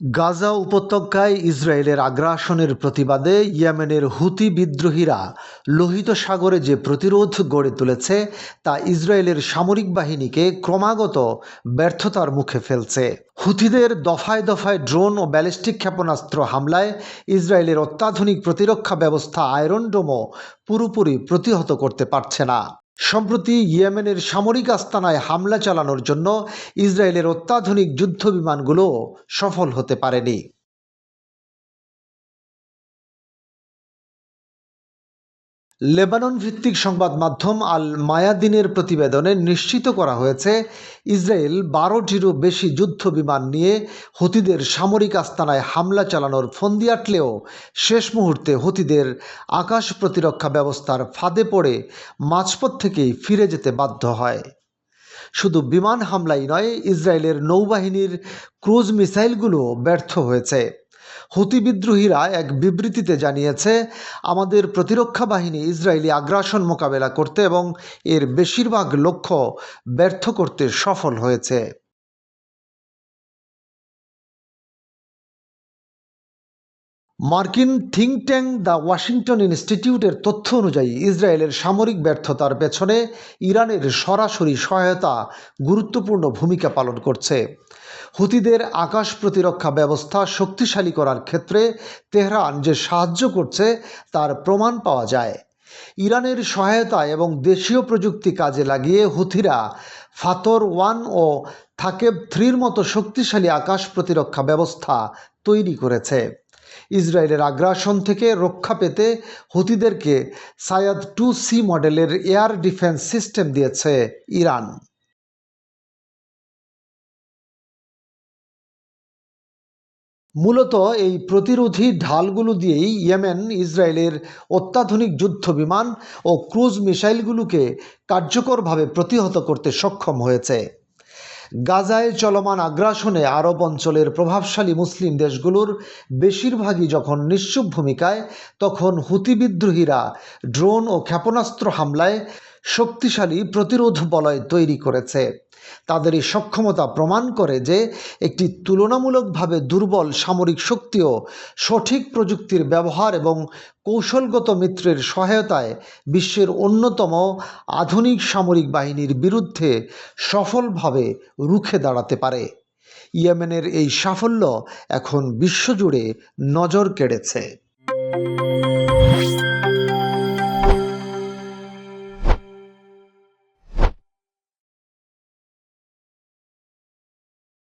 গাজা উপত্যকায় ইসরায়েলের আগ্রাসনের প্রতিবাদে ইয়েমেনের হুতি বিদ্রোহীরা লোহিত সাগরে যে প্রতিরোধ গড়ে তুলেছে, তা ইসরায়েলের সামরিক বাহিনীকে ক্রমাগত ব্যর্থতার মুখে ফেলছে। হুথিদের দফায় দফায় ড্রোন ও ব্যালিস্টিক ক্ষেপণাস্ত্র হামলায় ইসরায়েলের অত্যাধুনিক প্রতিরক্ষা ব্যবস্থা আয়রন ডোমও পুরোপুরি প্রতিহত করতে পারছে না। সম্প্রতি ইয়েমেনের সামরিক আস্তানায় হামলা চালানোর জন্য ইসরায়েলের অত্যাধুনিক যুদ্ধ বিমানগুলো সফল হতে পারেনি। লেবানন ভিত্তিক সংবাদ মাধ্যম আল মায়াদিনের প্রতিবেদনে নিশ্চিত করা হয়েছে, ইসরায়েল বারোটিরও বেশি যুদ্ধ বিমান নিয়ে হতিদের সামরিক আস্তানায় হামলা চালানোর ফন্দি আটলেও শেষ মুহূর্তে হুতিদের আকাশ প্রতিরক্ষা ব্যবস্থার ফাঁদে পড়ে মাঝপথ থেকেই ফিরে যেতে বাধ্য হয়। শুধু বিমান হামলাই নয়, ইসরায়েলের নৌবাহিনীর ক্রুজ মিসাইলগুলো ব্যর্থ হয়েছে। হুতি বিদ্রোহীরা এক বিবৃতিতে জানিয়েছে, আমাদের প্রতিরক্ষা বাহিনী ইসরায়েলি আগ্রাসন মোকাবেলা করতে এবং এর বেশিরভাগ লক্ষ্য ব্যর্থ করতে সফল হয়েছে। মার্কিন থিঙ্ক ট্যাঙ্ক দ্য ওয়াশিংটন ইনস্টিটিউটের তথ্য অনুযায়ী, ইসরায়েলের সামরিক ব্যর্থতার পেছনে ইরানের সরাসরি সহায়তা গুরুত্বপূর্ণ ভূমিকা পালন করছে। হুতিদের আকাশ প্রতিরক্ষা ব্যবস্থা শক্তিশালী করার ক্ষেত্রে তেহরান যে সাহায্য করছে, তার প্রমাণ পাওয়া যায়। ইরানের সহায়তা এবং দেশীয় প্রযুক্তি কাজে লাগিয়ে হুথিরা ফাতর ওয়ান ও থাকেব থ্রির মতো শক্তিশালী আকাশ প্রতিরক্ষা ব্যবস্থা তৈরি করেছে। ইসরায়েলের আগ্রাসন থেকে রক্ষা পেতে হুতিদেরকে সায়াদ টু সি মডেলের এয়ার ডিফেন্স সিস্টেম দিয়েছে ইরান। মূলত এই প্রতিরোধী ঢালগুলো দিয়েই ইয়েমেন, ইসরায়েলের অত্যাধুনিক যুদ্ধ বিমান ও ক্রুজ মিসাইলগুলোকে কার্যকরভাবে প্রতিহত করতে সক্ষম হয়েছে। গাজায় চলমান আগ্রাসনে আরব অঞ্চলের প্রভাবশালী মুসলিম দেশগুলোর বেশিরভাগই যখন নিশ্চুপ ভূমিকায়, তখন হুতি বিদ্রোহীরা ড্রোন ও ক্ষেপণাস্ত্র হামলায় শক্তিশালী প্রতিরোধ বলয় তৈরি করেছে। তাদের এই সক্ষমতা প্রমাণ করে যে একটি তুলনামূলকভাবে দুর্বল সামরিক শক্তিও সঠিক প্রযুক্তির ব্যবহার এবং কৌশলগত মিত্রের সহায়তায় বিশ্বের অন্যতম আধুনিক সামরিক বাহিনীর বিরুদ্ধে সফলভাবে রুখে দাঁড়াতে পারে। ইয়েমেনের এই সাফল্য এখন বিশ্বজুড়ে নজর কেড়েছে।